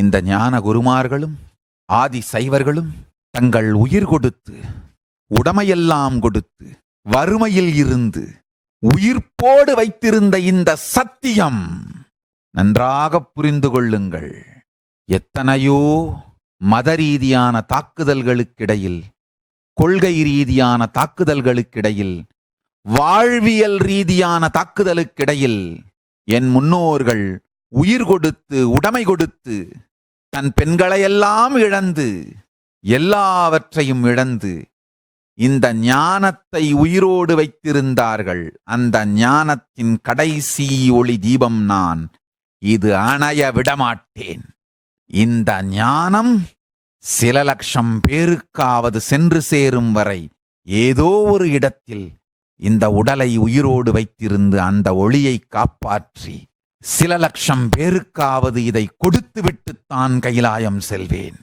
இந்த ஞான குருமார்களும் ஆதி சைவர்களும் தங்கள் உயிர் கொடுத்து உடமையெல்லாம் கொடுத்து வறுமையில் இருந்து உயிர்ப்போடு வைத்திருந்த இந்த சத்தியம் நன்றாக புரிந்து கொள்ளுங்கள். எத்தனையோ மத ரீதியான தாக்குதல்களுக்கிடையில் கொள்கை ரீதியான தாக்குதல்களுக்கிடையில் வாழ்வியல் ரீதியான தாக்குதலுக்கிடையில் என் முன்னோர்கள் உயிர் கொடுத்து உடைமை கொடுத்து தன் பெண்களையெல்லாம் இழந்து எல்லாவற்றையும் இழந்து இந்த ஞானத்தை உயிரோடு வைத்திருந்தார்கள். அந்த ஞானத்தின் கடைசி ஒளி தீபம் நான் இது அணைய விடமாட்டேன். இந்த ஞானம் சில லட்சம் பேருக்காவது சென்று சேரும் வரை ஏதோ ஒரு இடத்தில் இந்த உடலை உயிரோடு வைத்திருந்து அந்த ஒளியை காப்பாற்றி சில லட்சம் பேருக்காவது இதை கொடுத்துவிட்டுத்தான் கைலாயம் செல்வேன்.